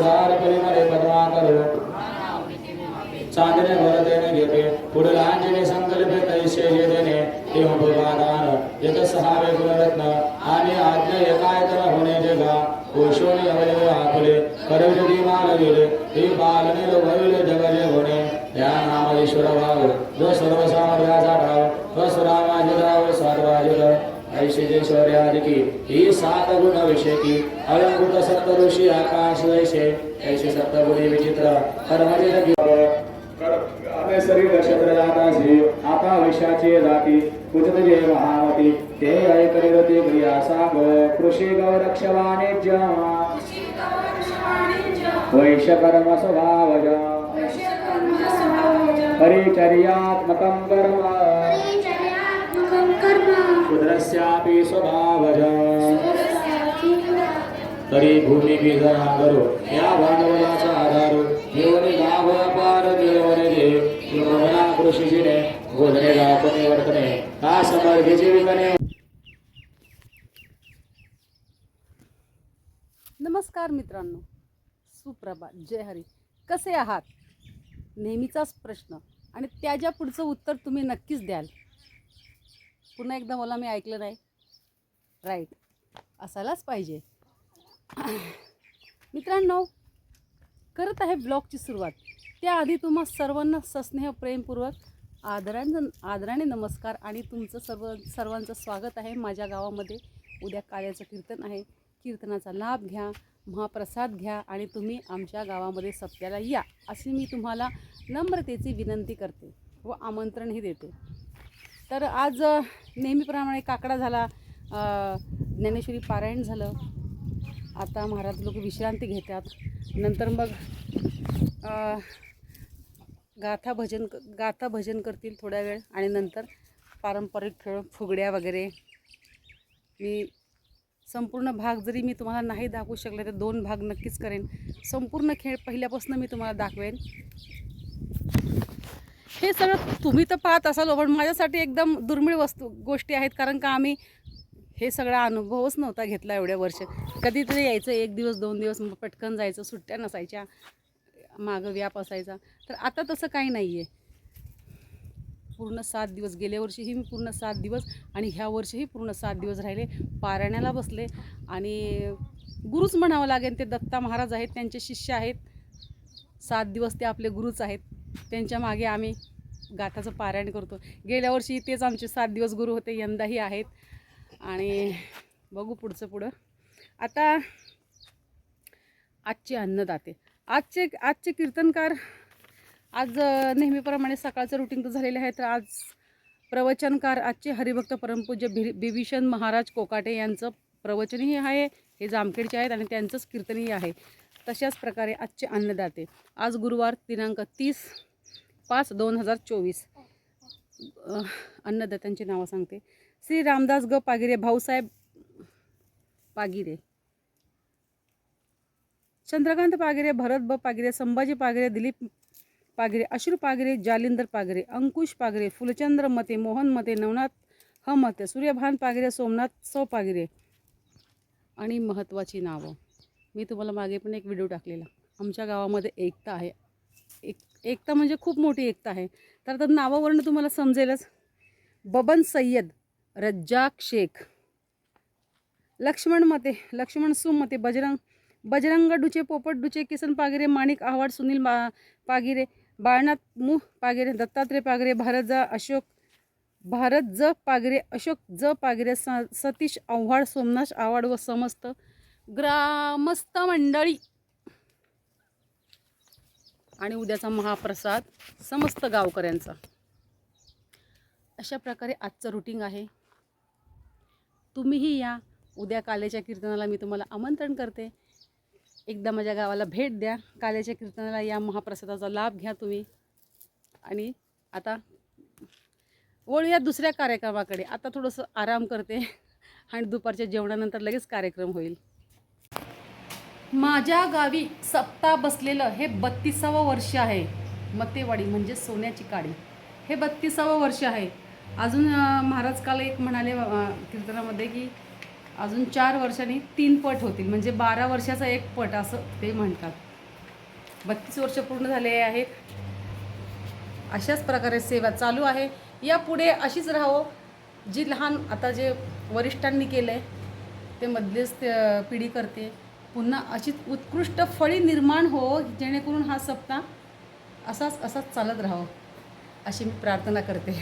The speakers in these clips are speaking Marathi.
उधार हजार परिमळे पद्माकर चांदणे देणे घेते पुढे लांजने संकल्पे तैसे जे देणे ते भगवान एक सहावे गुणरत्न आणि आज्ञा एकायतन होणे जगा। कोशोने अवयव आपले करविली माल गेले ते बालने भविले जगले होणे या नाम ईश्वर भाव जो शौर्यादिकी ही सात गुण विषयकी अलंकृत सप्त ऋषी आकाश वैशे ऐशी सप्तगुणी विचित्र। कर्मजित आपले शरीर नक्षत्र जातासी आता वैशाची जाती। कुचित जे महामती। ते क्रिया सांग। कृषी गौरक्ष वाणिज्य वैश्य कर्म स्वभावज परिचर्यात्मकं कर्म। शूद्रस्यापि स्वभावज। तरी भूमी बीजरा करो या भांडवलाचा आधार देवने गाव अपार देवने दे ब्रह्मणा कृषीजीने गोधने गावपणे वर्तने का समर्थीची विकणे नमस्कार मित्रांनो सुप्रभात जय हरी. कसे आहात? नेहमीचाच प्रश्न आणि त्याच्या पुढचं उत्तर तुम्ही नक्कीच द्याल. पुन्हा एकदा मला मी ऐकलं नाही. राईट असायलाच पाहिजे. मित्रांनो करत आहे ब्लॉगची सुरुवात. त्याआधी तुम्हा सर्वांना सस्नेह प्रेमपूर्वक आदरांचं आदराने नमस्कार आणि तुमचं सर्व सर्वांचं स्वागत आहे माझ्या गावामध्ये. उद्या कार्याचं कीर्तन आहे. कीर्तनाचा लाभ घ्या महाप्रसाद घ्या आणि तुम्ही आमच्या गावामध्ये सत्याला या अशी मी तुम्हाला नम्रतेची विनंती करते व आमंत्रणही देते. तर आज नेहमीप्रमाणे काकडा झाला ज्ञानेश्वरी पारायण झालं. आता महाराज लोक विश्रांती घेतात. नंतर मग गाथा भजन क- गाथा भजन करतील थोड्या वेळ आणि नंतर पारंपरिक खेळ फुगड्या वगैरे. मी संपूर्ण भाग जरी मी तुम्हाला नाही दाखवू शकले तर दोन भाग नक्कीच करेन. संपूर्ण खेळ पहिल्यापासून मी तुम्हाला दाखवेन. हे सगळं तुम्ही तर पाहत असाल हो, पण माझ्यासाठी एकदम दुर्मिळ वस्तू गोष्टी आहेत. कारण का आम्ही हे सगळा अनुभवच नव्हता घेतला एवढ्या वर्ष. कधीतरी यायचं एक दिवस दोन दिवस मग पटकन जायचं सुट्ट्या नसायच्या मागं व्याप असायचा. तर आता तसं काही नाही आहे पूर्ण सात दिवस गेल्या वर्षीही मी पूर्ण सात दिवस आणि ह्या वर्षीही पूर्ण सात दिवस राहिले पारायणाला बसले आणि गुरुच म्हणावं लागेल ते दत्ता महाराज आहेत त्यांचे शिष्य आहेत. सात दिवस ते आपले गुरुच आहेत. त्यांच्या मागे आम्ही गाथाचं पारायण करतो. गेल्या वर्षी तेच आमचे सात दिवस गुरु होते यंदाही आहेत. आणि बघू पुढचं पुढं. आता आजचे अन्नदाते. आजचे आजचे कीर्तनकार आज नेहमीप्रमाणे सकाळचं रुटीन तर झालेलं आहे तर आज प्रवचनकार आजचे हरिभक्त परमपूज्य भि बिभीषण महाराज कोकाटे यांचं प्रवचनही आहे. हे जामखेडचे आहेत आणि त्यांचंच कीर्तनही आहे. तशाच प्रकारे आजचे अन्नदाते. आज गुरुवार दिनांक तीस पाच दोन हजार चोवीस. अन्नदात्यांची नावं सांगते. श्री रामदास ग पागिरे भाऊसाहेब पागिरे. चंद्रकांत पागिरे भरत ब पागिरे संभाजी पागिरे दिलीप पागिरे अश्रू पागिरे जालिंदर पागिरे अंकुश पागिरे फुलचंद्र मते मोहन मते नवनाथ ह मते सूर्यभान पागिरे सोमनाथ सौ पागिरे आणि महत्त्वाची नावं. मी तुम्हाला मागे पण एक व्हिडिओ टाकलेला. आमच्या गावामध्ये एकता आहे. एक एकता म्हणजे खूप मोठी एकता आहे. तर आता नावावरनं तुम्हाला समजेलच. बबन सय्यद रज्जाक शेख. लक्ष्मण मते लक्ष्मण सुम मते बजरंग बजरंग डुचे पोपट डुचे किसन पागिरे माणिक आव्हाड सुनील मा पागिरे बाळनाथ मुह पागिरे दत्तात्रय पागिरे भारत जा अशोक भारत ज पागिरे अशोक ज पागिरे स सतीश आव्हाड सोमनाथ आव्हाड व समस्त ग्रामस्थ मंडळी. आणि उद्याचा महाप्रसाद समस्त गावकऱ्यांचा. अशा प्रकारे आजचं रुटीन आहे. तुम्हीही या. उद्या कालेच्या कीर्तनाला मी तुम्हाला आमंत्रण करते. एकदा माझ्या गावाला भेट द्या. काल्याच्या कीर्तनाला या महाप्रसादाचा लाभ घ्या तुम्ही. आणि आता वळूया दुसऱ्या कार्यक्रमाकडे. आता थोडंसं आराम करते. आणि दुपारच्या जेवणानंतर लगेच कार्यक्रम होईल. माझ्या गावी सप्ताह बसलेलं हे बत्तीसावं वर्ष आहे. मतेवाडी म्हणजे सोन्याची काडी. हे बत्तीसावं वर्ष आहे. अजून महाराज काल एक म्हणाले कीर्तनामध्ये की अजून चार वर्षांनी तीन पट होतील. म्हणजे बारा वर्षाचा एक पट असं ते म्हणतात. बत्तीस वर्ष पूर्ण झाले आहेत. अशाच प्रकारे सेवा चालू आहे. यापुढे अशीच राहो जी लहान आता जे वरिष्ठांनी केलं आहे ते अ, पिढी करते. पुन्हा अशीच उत्कृष्ट फळी निर्माण हो जेणेकरून हा सप्ताह असाच असाच चालत राहो अशी मी प्रार्थना करते.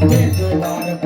பாடம்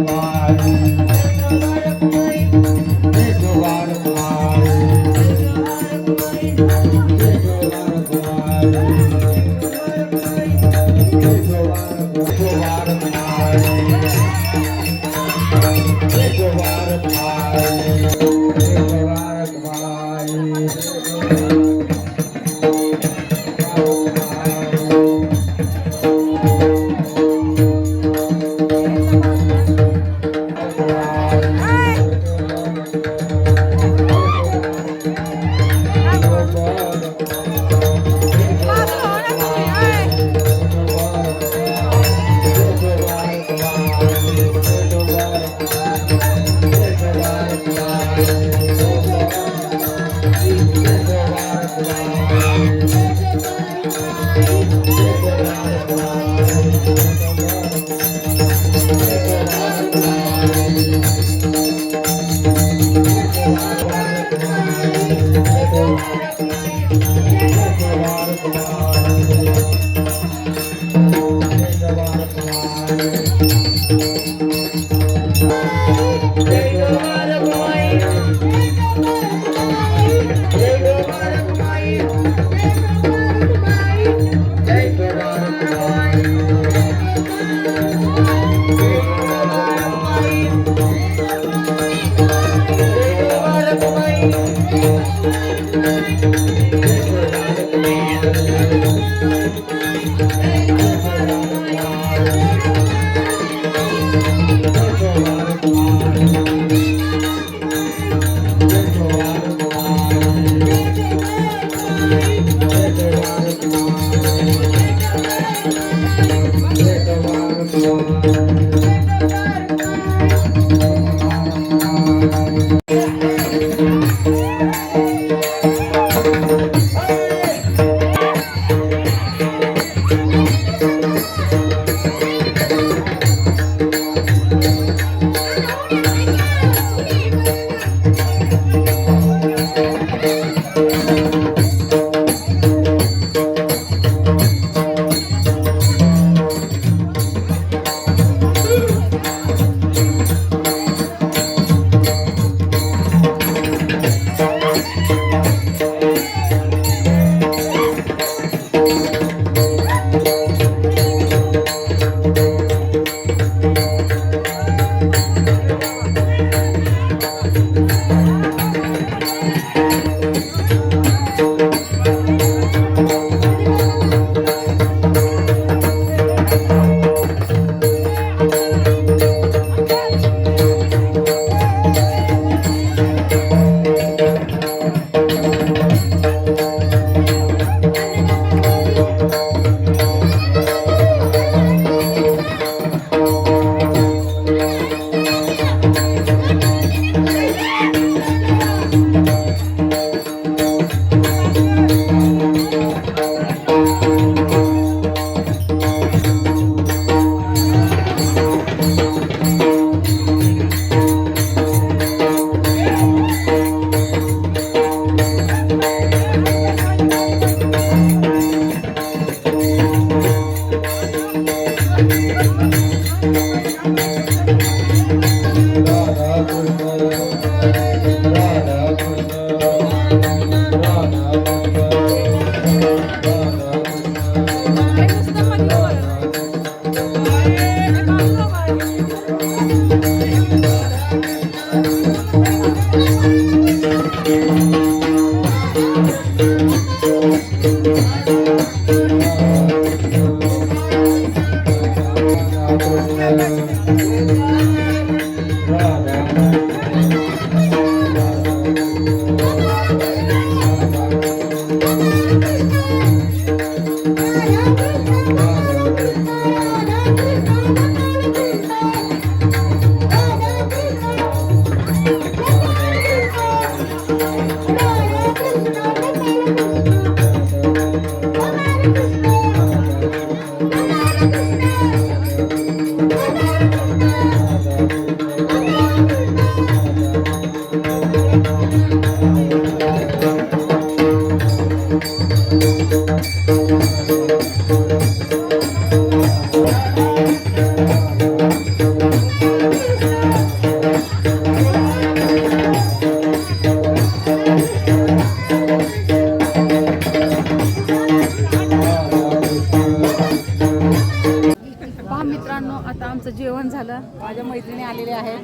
झालं. माझ्या मैत्रिणी आलेल्या आहेत.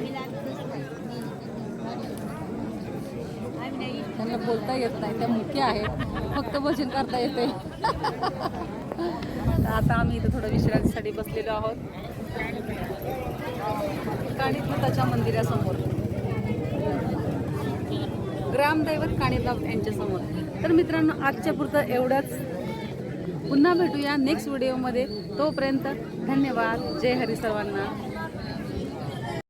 त्यांना बोलता येत नाही. त्या मुख्य आहेत. फक्त भजन करता येते. आता आम्ही इथं थोडं विश्रांतीसाठी बसलेलो आहोत. काणीनाथाच्या मंदिरासमोर. ग्रामदैवत काणीनाथ यांच्यासमोर तर मित्रांनो आजच्या पुरतं एवढंच. पुन्हा भेटूया नेक्स्ट व्हिडिओमध्ये तोपर्यंत धन्यवाद. जय हरी सर्वांना.